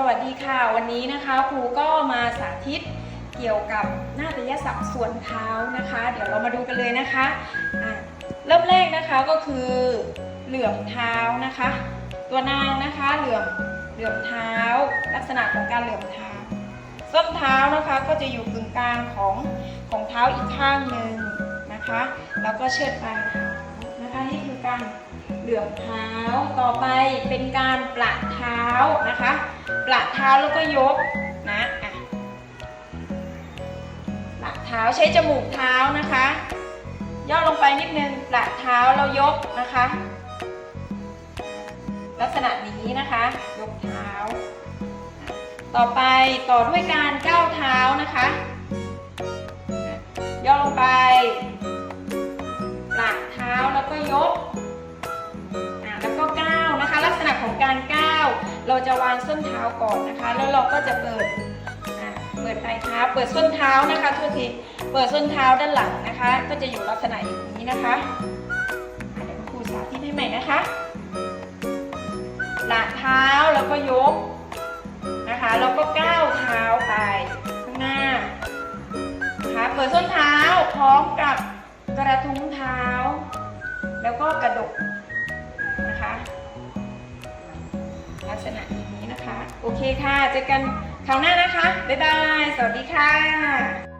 สวัสดีค่ะ วันนี้นะคะครูก็มาสาธิตเกี่ยวกับนาฏยศัพท์ส่วนเท้านะคะ เดี๋ยวเรามาดูกันเลยนะคะะเริ่มแรกนะคะก็คือเหลื่อมเท้านะคะ ตัวนางนะคะเหลื่อมเหลื่อมเท้า ลักษณะของการเหลื่อมเท้าส้นเท้านะคะก็จะอยู่กึ่งกลางของของเท้าอีกข้างหนึ่งนะคะ แล้วก็เชิดปลายเท้านะคะนี่คือ การเหลือมเท้า ต่อไปเป็นการปละเท้านะคะปละเท้าแล้วก็ยกนะอะปละเท้าใช้จมูกเท้านะคะ ย่อลงไปนิดนึงปละเท้าแล้วยกนะคะ ลักษณะนี้นะคะ ยกเท้า ต่อไปต่อด้วยการก้าวเท้านะคะ ว เราจะวางส้นเท้าก่อนนะคะ แล้วเราก็จะเปิดเปิดปลายเท้าเปิดส้นเท้านะคะทุกทีเปิดส้นเท้าด้านหลังนะคะ ก็จะอยู่ลักษณะอย่างนี้นะคะเดี๋ยวครูสาธิตให้ใหม่นะคะปละเท้าแล้วก็ยกนะคะแล้วก็ก้าวเท้าไปข้างหน้านะคะเปิดส้นเท้าพร้อมกับกระทุ้งเท้า แล้วก็กระดก โอเคค่ะ เจอกันคราวหน้านะคะ บ๊ายบาย สวัสดีค่ะ